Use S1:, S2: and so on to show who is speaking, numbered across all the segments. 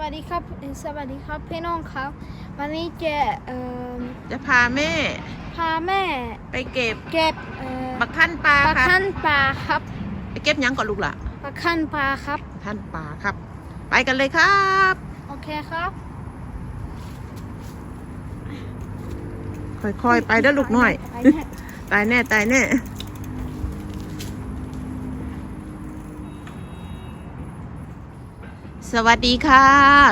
S1: วัสดีครับเอ่อสวัสดีครับพี่น้องครับ วันนี้จะเอ่อ
S2: จะพาแม่
S1: พาแม่
S2: ไปเก็บ
S1: เก็บเอ่อ
S2: บักท่านปลา
S1: ปลา
S2: ครับ
S1: ขั้นปลาครับ
S2: ไปเก็บหยังก่อนลูกล่ะ
S1: ปลาขั้นปลาครับ
S2: ท่านปลาครับ ไปกันเลยครับ
S1: โอเคครับ
S2: ค่อยๆไปเด้อลูกน้อย
S1: ไปแน่
S2: ตายแน่ตายแน่ สวัสดีค่ะ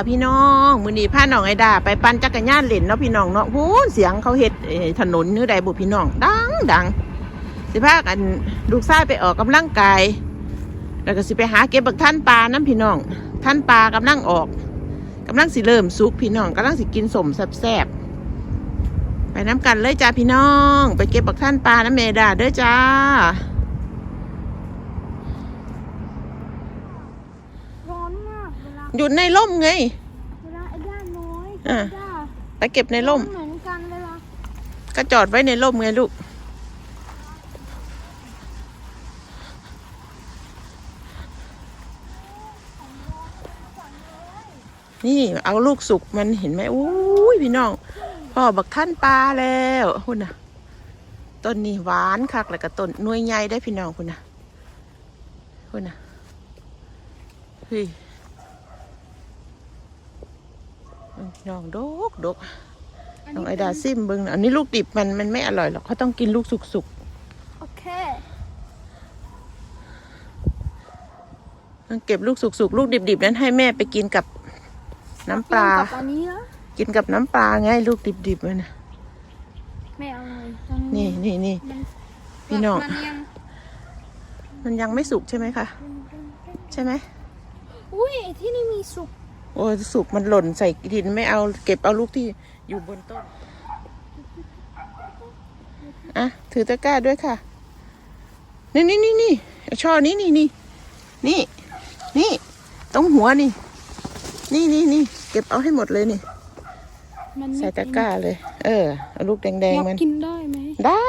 S2: พี่น้องมือนี้พาน้องไอดา ไปปั่นจักรยานเล่นเนาะพี่น้องเนาะหูเสียงเขาเฮ็ดถนนนื้อใดบุพี่น้อง ดังดังสิพากันลูกชายไปออกกำลังกาย แล้วก็สิไปหาเก็บบักท่านปลาน้ำพี่น้องท่านปลากำลังออกกำลังสิเริ่มสุกพี่น้องกำลังสิกินสมแซ่บๆไปน้ำกันเลยจ้าพี่น้อง ไปเก็บบักท่านปลาน้ำเมดาเด้อจ้า
S1: ร้อนมากเวลา
S2: อยู่ในร่มไง
S1: เวลาไอ้ด้าน้อย
S2: อะ
S1: ไอ้ด้า
S2: ไปเก็บในร่ม
S1: เหมือนกันเวลา
S2: ก็จอดไว้ในร่มไงลูก นี่เอาลูกสุกมันเห็นไหมอุ้ยพี่น้อง พ่อบักท่านปลาแล้วคุณน่ะต้นนี้หวานคักแล้วก็ต้นหน่วยใหญ่ได้พี่น้องคุณน่ะคุณน่ะเฮ้ยพี่ น้องดกดกน้องไอดาซิมเบิ้งนะอันนี้ลูกดิบมันมันไม่อร่อยหรอกเขาต้องกินลูกสุก
S1: โอเค
S2: ๆต้องเก็บลูกสุกๆ ลูกดิบๆ นั้นให้แม่ไปกินกับน้ำปลา
S1: กับอันนี้เหรอ
S2: กินกับน้ำปลาไงลูกดิบๆมันนะ
S1: ไม่เอาเลยตรง
S2: นี่นี่นี่
S1: มัน
S2: พี่น้อง
S1: มันยัง
S2: มันยังไม่สุกใช่ไหมคะ ใช่ไหม
S1: อุ้ยไอ้ที่นี่มีสุก
S2: โอ้ยสุกมันหล่นใส่ดินไม่เอาเก็บเอาลูกที่อยู่บนต้น อะ ถือตะกร้าด้วยค่ะ นี่นี่นี่นี่ช่อนี้นี่นี่นี่ นี่ ตรงหัวนี่ นี่นี่นี่เก็บเอาให้หมดเลยนี่
S1: มันไม่
S2: ใส่ตะกร้าเลย เออเอาลูกแดง
S1: อยาก
S2: ๆมัน
S1: กินได้ไหม
S2: ได้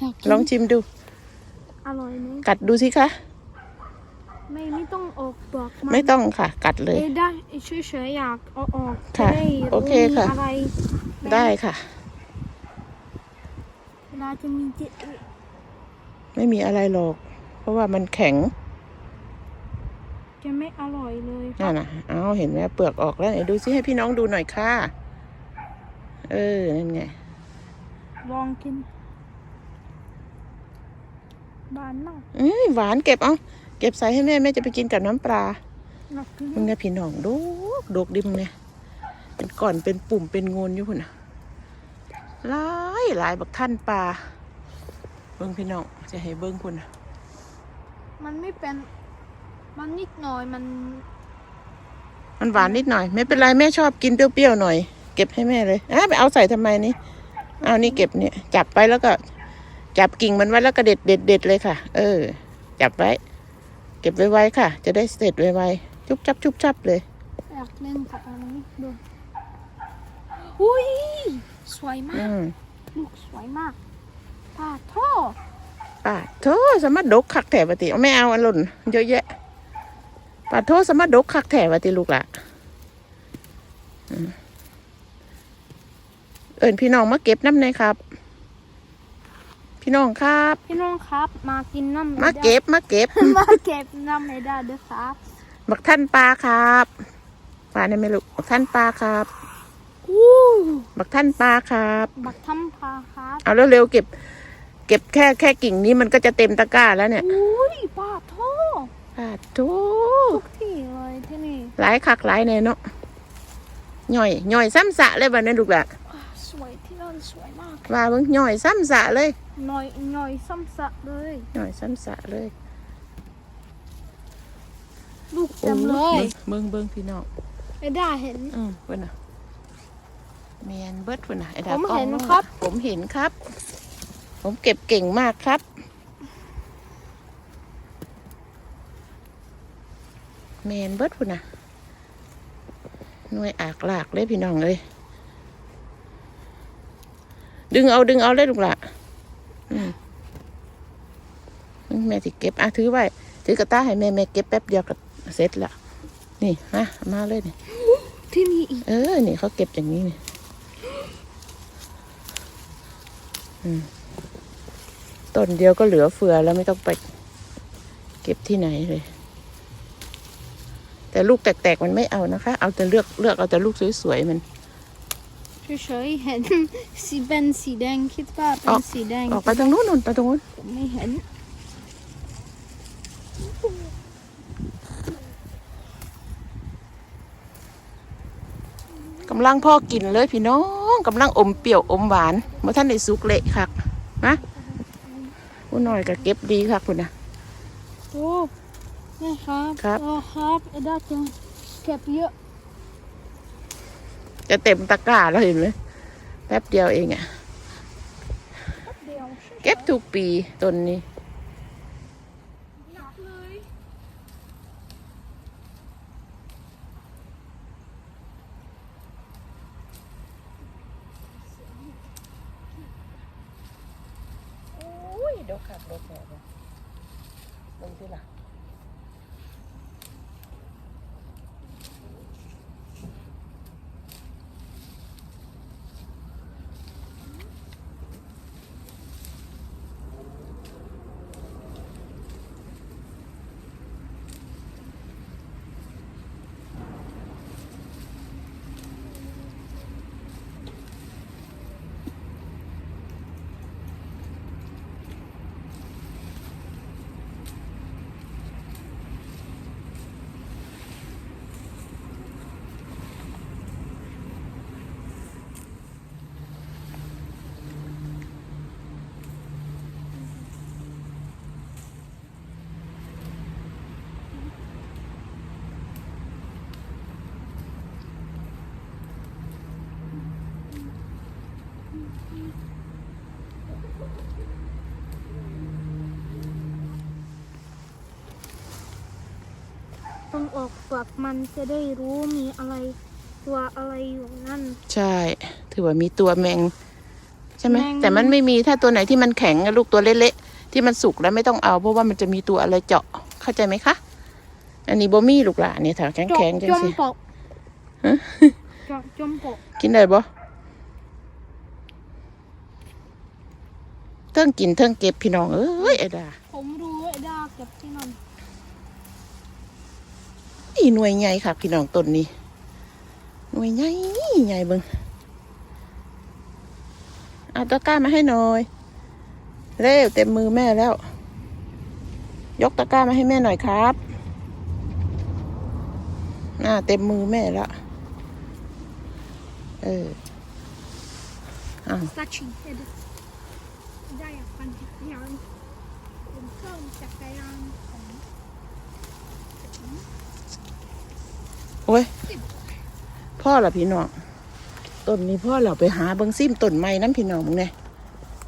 S1: อยากกิน
S2: ลองชิมดู
S1: อร่อยไหม
S2: กัดดูสิคะ
S1: ไม่ไม่ต้องออกดอกน
S2: ไม่ต้องค่ะ กัดเลย
S1: เอ้ยได้เฉยๆอยากเอาออก
S2: ค่ะ
S1: จได้
S2: โอเค
S1: รู้
S2: ค่ะ
S1: มีอะไร
S2: ได้ค่ะ
S1: เวลาจะมีจิต
S2: ไม่มีอะไรหรอก เพราะว่ามันแข็ง
S1: จะไม่อร่อยเลย
S2: นั่นน่ะเอาเห็นไหมเปลือกออกแล้วไหนดูซิให้พี่น้องดูหน่อยค่ะ เออนั่นไง
S1: ลองกินบานมาก
S2: เอ้ยหวานเก็บเอา เก็บใส่ให้แม่แม่จะไปกินกับน้ำปลา
S1: อยากกิน
S2: มึงเนี่ยพี่น้องดูดกดิมเนี่ยเป็นก่อนเป็นปุ่มเป็นงูนอยู่พุ่นน่ะหลายหลายบักท่านปลาเบิ้งพี่น้องจะให้เบิ้งพุ่นน่ะ
S1: มันไม่เป็น มันนิดหน่อยมัน
S2: มันหวานนิดหน่อย ไม่เป็นไรแม่ชอบกินเปรี้ยวๆหน่อย เก็บให้แม่เลยอะไปเอาใส่ทำไมนี่เอานี่เก็บเนี่ย จับไปแล้วก็ จับกิ่งมันไว้แล้วก็เด็ดเด็ดเด็ดเลยค่ะ เออ จับไว้ เก็บไว้ไว้ค่ะ จะได้เสร็จไวๆชุบชับชุบชับเลย
S1: อยากเล่นกับอันนี้ดูอุ้ยสวยมา
S2: อื
S1: ก
S2: ม
S1: ลูกสวยมากปลาท่อ
S2: ป่าโทสามารถดกคักแถวติเอาไม่เอาอันหล่นเยอะแยะป่าโทสามารถดกคักแถวติลูกละอืมเอิญพี่น้องมาเก็บน้ำในอยครับ พี่น้องครับ
S1: พี่น้องครับ มากินน้ำ
S2: มาเก็บมาเก็บ
S1: มาเก็บน้ำให้ได้เด้อครับ
S2: บักท่านปลาครับปลาเนี่ยไม่รู้บักท่านปลาครับ
S1: อู้
S2: บักท่านปลาครับ
S1: บักทำปลาครับ
S2: เอาเร็วๆเก็บ เก็บแค่แค่กิ่งนี้มันก็จะเต็มตะกร้าแล้วเนี่ย
S1: อุ้ยปลาท่อ
S2: ปาโถ
S1: ทุกที่เลยที่นี่
S2: หลายคักหลายแน่เนาะย่อยย่อยซ้ำสะเลยบ้านนี้ลูกหละ
S1: ว้าวสวยที่นั่นสวยมาก
S2: ว่าเบิ่งย่อยซ้ำสะเลย
S1: หน่อยหน่อยซ้ำสะเลย
S2: ย่อยซ้ำสะเลย
S1: ลูกเต็มเลย
S2: เบิ่งเบิ่งพี่น้อง
S1: ไอ้ด้าเห็น
S2: อืมเพิ่นน่ะเมียนเบิดเพิ่นน่ะไอ้ดา
S1: ผม
S2: กล้อง
S1: เห็น
S2: ลง
S1: ครับ
S2: ผมเห็นครับ ผมเก็บเก่งมากครับเมนเบิดพุ่นน่ะหน่วยอากลากเลยพี่น้องเลย ดึงเอาดึงเอาเลยลูกละอืมแม่สิเก็บอะถือไว้ถือกระต้าให้แม่แม่เก็บแป๊บเดียวก็เสร็จละนี่มามาเลยนี่
S1: ที่มีอีก
S2: เออนี่เขาเก็บอย่างนี้นี่อืมต้นเดียวก็เหลือเฟือแล้วไม่ต้องไปเก็บที่ไหนเลย แต่ลูกแตกๆมันไม่เอานะคะ เอาแต่เลือกเลือกเอาแต่ลูกสวยๆมัน
S1: เฉยๆเห็นสีเป็นสีแดงคิดว่าเป็
S2: ออนก
S1: สีแดง
S2: ออกไปทางนู้นนู่นไปตรงนู้น
S1: ผมไม่เห็น
S2: กำลังพ่อกินเลยพี่น้องกำลังอมเปรี้ยวอมหวานเมื่อท่านได้สุกเละคักนะผู้น้อยก็เก็บดีคักคุณนะ
S1: โอ้แม่ครับ
S2: ครับ
S1: โอ้ครับเอด้าจะเก็บเยอะ
S2: จะเต็มตะกร้าแล้วเห็นไหมแป๊บเดียวเองอะ
S1: เดียว
S2: เก็บทุกปีต้นนี้
S1: หนักเลย
S2: โอ้ยดอกขับดอกแหลงที่ละ
S1: งออกปากมันจะได้รู้มีอะไรตัวอะไรอยู่นั่น
S2: ใช่ ถือว่ามีตัวแมง ใช่ไหม
S1: แมง
S2: แต่มันไม่มีถ้าตัวไหนที่มันแข็งอะลูกตัวเละๆที่มันสุกแล้วไม่ต้องเอา เพราะว่ามันจะมีตัวอะไรเจาะเข้าใจไหมคะอันนี้บ่มีลูกหลานนี่ถ้าแข็ง
S1: จ
S2: แข็งจัง
S1: จม
S2: สิ
S1: ปก
S2: ฮะ
S1: จมจมปก
S2: กินได้บ่เทิงกินเทิงเก็บพี่น้องเอ้ยไอ้ดา
S1: ผมรู้ไอ้ด้าเก็บที่นั่น
S2: อี หน่วยใหญ่ค่ะพี่น้องต้นนี้ หน่วยใหญ่ใหญ่เบิงเอาตะกร้ามาให้หน่อย เร็วเต็มมือแม่แล้ว ยกตะกร้ามาให้แม่หน่อยครับน่าเต็มมือแม่แล้วเอออ้าว
S1: ได้ปั่นจักรยานผมเพิ่มจักรยานของ
S2: โอ้ยพ่อละพี่น้องต้นนี้พ่อเราไปหาเบิงซิมต้นไม้น้ำพี่น้องมึงเนี่ย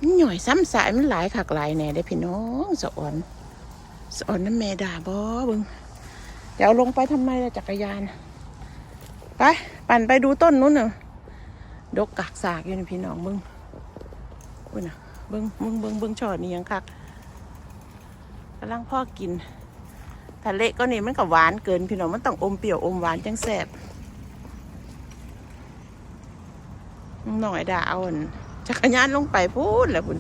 S2: มันหน่อยซ้ำสายมันหลายขักหลายแน่ได้พี่น้องสะอ่อนสะอ่อนน้ำแม่ด่าบ่เบิงเดี๋ยวลงไปทำไมล่ะจักรยานไปปั่นไปดูต้นนู้นเน่ะดกกากสากอยู่นี่พี่น้องเบิงอุ้ยนะเบิงเบิงเบิงเบิงชอดนี่ยังคักกำลังพ่อกิน ถ้าเลก็นี่มันก็หวานเกินพี่น้องมันต้องอมเปรี้ยวอมหวานจังแซ่บหน่อยดาเอาอั่นจักรยานลงไปพูดแหละคุณ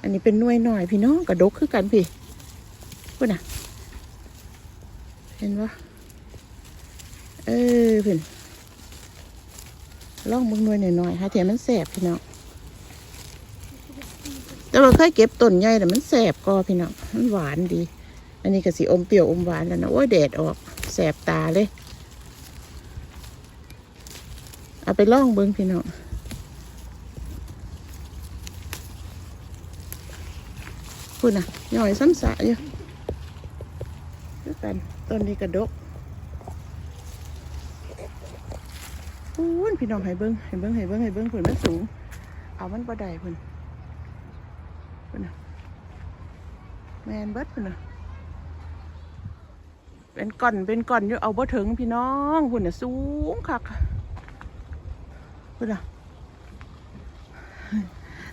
S2: อันนี้เป็นหน่วยหน่อยพี่น้องกระดกคือกันพี่พูดน่ะเห็นปะเออเพื่อนลองเบิ่งหน่วยหน่อยๆฮะเทียมันแสบพี่น้อง ว่าเคยเก็บต้นใหญ่แต่มันแสบก็พี่น้องมันหวานดี อันนี้ก็สีอมเปรี้ยวอมหวานแล้วนะโอ้ยแดดออกแสบตาเลย เอาไปล่องเบิ้งพี่น้องพูดนะหน่อยซ้ำสะอยู่ด้วยกันต้นนี้กระดกพูนพี่น้องให้เบิ้งให้เบิ้งให้เบิ้งให้เบิ้งผุนมันสูง เอามันบ่ได้พุ่น พุ่นนะแมนเบิดพุ่นนะเป็นก่อนเป็นก่อนอยู่เอาบ่ถึงพี่น้องพุ่นน่ะสูงคักพูดอะ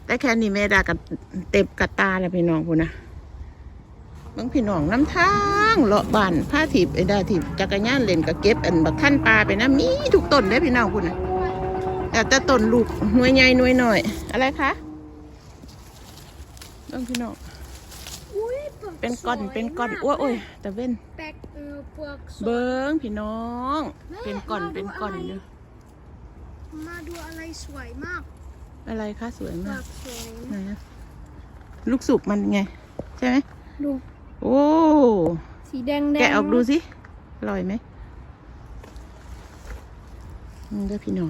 S2: แต่แค่นี้แม่ดากับเต็บกับตาแล้วพี่น้องพูดนะบางพี่น้องน้ำทางเลาะบ้านผ้าถีบไอ้ดาถีบจักรยานเล่นก็เก็บอันบักท่านปลาไปนะมีทุกต้นได้พี่น้องคุณนะแต่แต่ต้นลูกหน่วยใหญ่หน่วยหน่อยอะไรคะ บางพี่น้อง
S1: อุ้ยปก
S2: เป็นก้อน
S1: สวย
S2: เป็นก้อน
S1: มาก
S2: อ้วยโอ้ยแต่เว้น
S1: แปลกเออเปลือกสวย
S2: เบิ้งพี่น้อง
S1: แม่
S2: เป็นก้อน
S1: มาดู
S2: เป็นก้อน
S1: อะไร
S2: อยู่
S1: มาดูอะไรสวยมาก
S2: อะไรคะสวย
S1: เปลื
S2: มา
S1: อกกสวย
S2: ไหนอะลูกสุกมันไง ใช่ไหม
S1: ดู
S2: โอ้
S1: สีแดงแดง
S2: แกะออกดูสิอร่อยไหมอืมเด้อพี่น้อง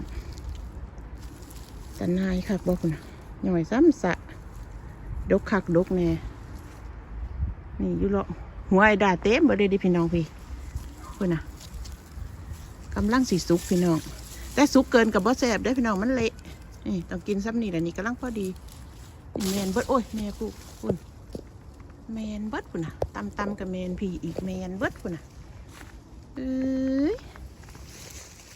S2: แต่นายคักบอกคุณหน่อยซ้ำสะ ดกคักดกแน่นี่อยู่เลาะหัวไอ้ดาเต็มบ่ได้ดิพี่น้องพี่คุณน่ะกำลังสีสุกพี่น้อง แต่สุกเกินกับบ่แซ่บได้พี่น้องมันเละนี่ต้องกินซ้ำนี่แหละนี่กำลังพอดีนี่แมนเบิดโอ้ยแม่พูคุณแมนเบิดคุณน่ะตำตำกับแมนพี่อีกแมนเบิดคุณน่ะเอ้ย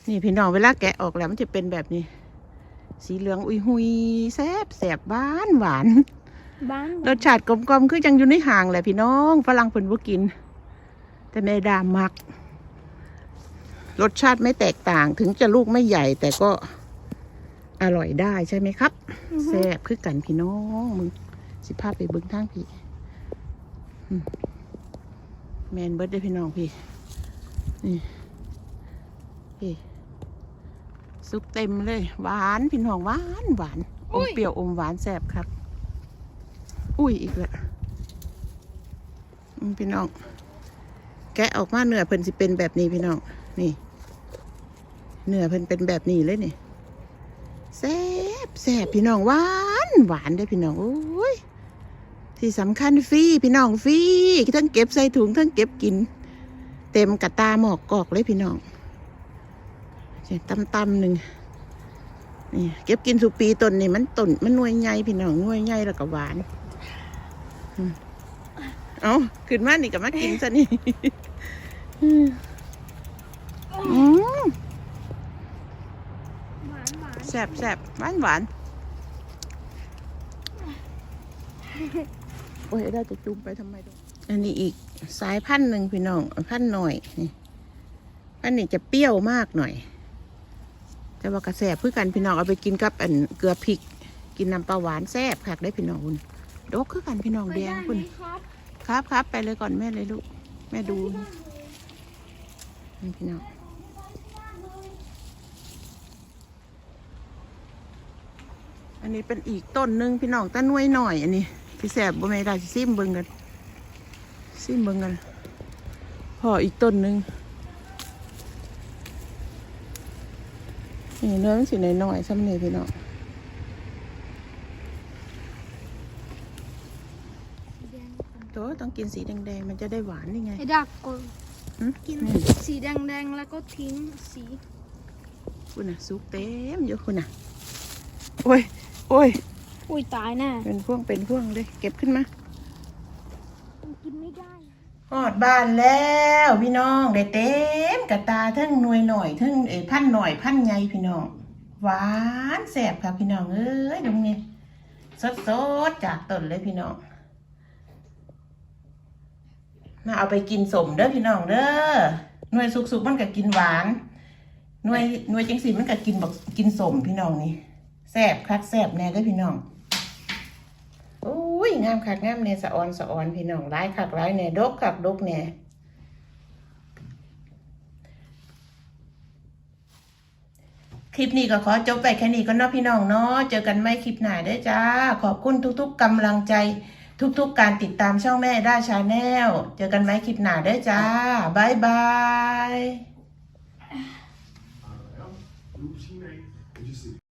S2: นี่พี่น้องเวลาแกะออกแล้วมันจะเป็นแบบนี้ สีเหลืองอุยหุยแซ่บแสบหวานหวาน
S1: บ้าน
S2: รสชาติกลมๆคือยังอยู่ในห่างแหละพี่น้องฝรั่งเพิ่นบ่กิน แต่แม่ดามัก รสชาติไม่แตกต่าง ถึงจะลูกไม่ใหญ่ แต่ก็อร่อยได้ใช่ไหมครับ
S1: อือฮึ
S2: แซ่บคือกันพี่น้องมึงสิพาไปเบิ้งทางพี่อืมแมนเบิร์ดได้อพี่น้องพี่นี่พี่สุกเต็มเลย หวานพี่น้องหวานหวานอมเปรี้ยวอมหวานแซ่บครับ อุ้ยอีกแล้วพี่น้อง แกะออกมาเนื้อเพิ่นสิเป็นแบบนี้พี่น้อง นี่ เนื้อเพิ่นเป็นแบบนี้เลยนี่แซ่บแซ่บพี่น้องหวานหวานเด้พี่น้องโอ้ยที่สำคัญฟรีพี่น้องฟรีทั้งเก็บใส่ถุงทั้งเก็บกิน เต็มกระตาหมอกกอกเลยพี่น้องตำตำหนึ่งนี่เก็บกินสุปีต้นนี่มันต้นมันนวยใหญ่พี่น้องนวยใหญ่แล้วก็หวาน เอาขึ้นมานี่กับมากินซะ
S1: นี่หวาน
S2: แซ่บแซ่บหวานหวานโอ้ยได้จะจุ่มไปทำไมด้วยอันนี้อีกสายพันธุ์หนึ่งพี่น้องพันธุ์หน่อยนี่พันธุ์นี้จะเปรี้ยวมากหน่อย แต่ว่ากระแสบเพื่อกันพี่น้องเอาไปกินกับอันเกลือพริก กินน้ำปลาหวานแซ่บคักได้พี่น้องคุณ ดกคือกันพี่น้อง
S1: ไป
S2: แดง
S1: ได้
S2: คุณ
S1: ไหมครับ
S2: ครับครับไปเลยก่อนแม่เลยลูก แม่ดูนี่พี่น้องอันนี้เป็นอีกต้นหนึ่งพี่น้องต้นน้วยหน่อยอันนี้พี่แสบบ่ไม่ได้สิซิมเบิ่งกันซิมเบิ่งกันพออีกต้นหนึ่งนี่เนื้อมันสิหน่อยๆซ้ำนี่พี่น้อง
S1: สีแดง
S2: โตต้องกินสีแดงๆ มันจะได้หวานนี่ไง
S1: ไอ้ดักก่อน
S2: หึ
S1: กิน
S2: นี่
S1: สีแดงแดงๆ แล้วก็ทิ้งสี
S2: คุณน่ะซุกเต็มอยู่คุณน่ะ โอ้ย โอ้ย
S1: อุ้ยตายแน่
S2: เป็นพ่วงเป็นพ่วงเลย เก็บขึ้นมา
S1: มันกินไม่ได้
S2: หอดบ้านแล้วพี่น้องได้เต็มกระตาทั้งหน่วยหน่อยทั้งเอ้ยพันหน่อยพันใหญ่พี่น้อง หวานแสบค่ะพี่น้องเอ้ยดูนี่สดสดๆจากต้นเลยพี่น้อง มาเอาไปกินสมเด้อพี่น้องเด้อหน่วยสุกๆมันก็กินหวานหน่วยหน่วยจังสีมันก็กินบักกินสมพี่น้องนี่แซ่บคักแซ่บแน่เด้อพี่น้องโอ้ยงามคักงามแน่สะออนสะออนพี่น้องร้ายคักร้ายแน่ดกคักดกแน่คลิปนี้ก็ขอจบไปแค่นี้ก็เนาะพี่น้องเนาะเจอกันไม่คลิปหน้าเด้อจ้า ขอบคุณทุกๆกำลังใจ ทุกๆการติดตามช่องแม่ด้าชาแนลเจอกันไหมคลิปหน้าเด้อจ้าบายบาย
S3: Ja, misschien mee.